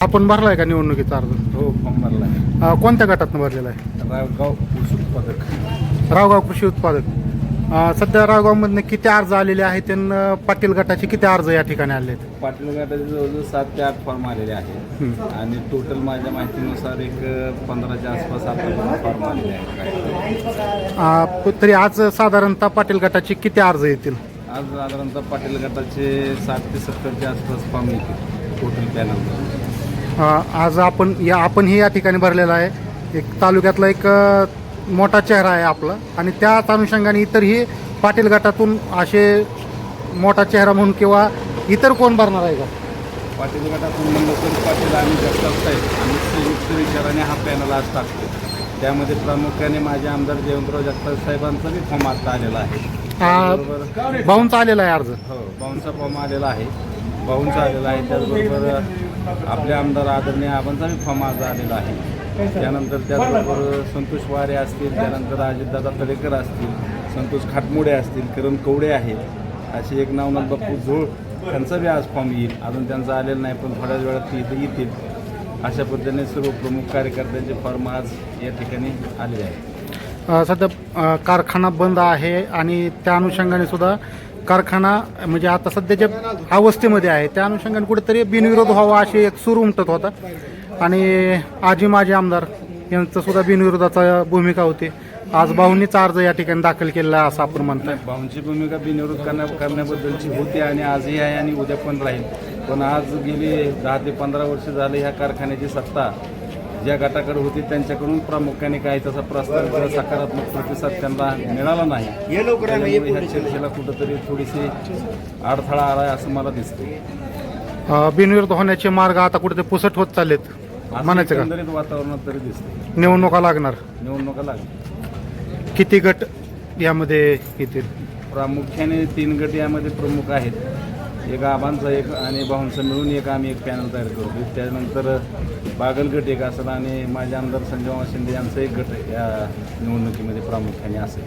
आपण भरलाय का निवडणुकीचा अर्ज? हो फॉर्म भरला आहे अं, कोणत्या गटातनं भरलेला आहे? रावगाव ऊस उत्पादक. रावगाव कृषी उत्पादक. अं, सध्या रावगावमधनं किती अर्ज आलेले आहेत आणि पाटील गटाचे किती अर्ज या ठिकाणी आले आहेत? पाटील गटाचे जवळजवळ सात ते आठ फॉर्म आलेले आहेत. हं. आणि टोटल माझ्या माहितीनुसार एक पंधराच्या आसपास आतापर्यंत फॉर्म आलेले आहेत. अं, प- तरी आज साधारणतः पाटील गटाचे किती अर्ज येतील? आज साधारणतः पाटील गटाचे साठ ते सत्तरच्या आसपास फॉर्म येतील टोटल पॅनल अं, आज आपण या आपण हे या ठिकाणी भरलेला आहे. एक तालुक्यातला एक मोठा चेहरा आहे आपला. आणि त्याच अनुषंगाने इतरही पाटील गटातून असे मोठा चेहरा म्हणून किंवा इतर कोण भरणार आहे का? पाटील गटातून म्हणलं पाटील आणि जगताप साहेब आणि संयुक्त विचाराने हा पॅनल आज टाकतो. त्यामध्ये प्रामुख्याने माझे आमदार जयवंतराव जगताप साहेबांचा बी फॉर्म आता आलेला आहे. भाऊंचा आलेला आहे अर्ज. हो बाऊंचा फॉर्म आलेला आहे. बाऊंचा आलेला आहे. त्याचबरोबर आपले आमदार आदरणीय आबांचा बी फॉर्म आज आलेला आहे. त्यानंतर त्याचबरोबर संतोष वारे असतील त्यानंतर अजितदादा तडेकर असतील संतोष खाटमोडे असतील किरण कवडे आहेत. असे एक नावनाथ बाप्पू झोळ त्यांचा बी आज फॉर्म येईल. अजून त्यांचा आलेला नाही पण थोड्याच वेळात ते इथे येतील. अशा पद्धतीने सर्व प्रमुख कार्यकर्त्यांचे फॉर्म आज या ठिकाणी आलेले आहेत. सध्या कारखाना बंद आहे आणि त्या अनुषंगाने सुद्धा कारखाना म्हणजे आता सध्याच्या अवस्थेमध्ये आहे त्या अनुषंगाने कुठेतरी बिनविरोध व्हावा अशी एक सूर उमटत होता. आणि आजी माजी आमदार यांचं सुद्धा बिनविरोधाचा भूमिका होती. आज भाऊंनीचा अर्ज या ठिकाणी दाखल केलेला आहे असं आपण म्हणतो भाऊंची भूमिका बिनविरोध करण्या करण्याबद्दलची होती आणि आजही आहे आणि उद्या पण राहील. पण आज गेली दहा ते पंधरा वर्ष झाले ह्या कारखान्याची सत्ता. ज्या गटाकडे होती त्यांच्याकडून प्रामुख्याने काही तसा प्रस्ताव किंवा सकारात्मक प्रतिसाद त्यांना मिळाला नाही. त्यामुळे ह्या चर्चेला कुठंतरी थोडीशी अडथळा आला आहे असं मला दिसते बिनविरोध होण्याचे मार्ग आता कुठेतरी पुसट होत चाललेत म्हणायचं का? एकंदरीत वातावरणात तरी दिसते निवडणुका लागणार. निवडणुका लागली किती गट यामध्ये येतील? प्रामुख्याने तीन गट यामध्ये प्रमुख आहेत. एक आबांचा एक आणि भाऊंचा मिळून एक आम्ही एक पॅनल तयार करतो. त्यानंतर बागलगट एक असेल आणि माझे आमदार संजय शिंदे यांचा एक गट या निवडणुकीमध्ये प्रामुख्याने असेल.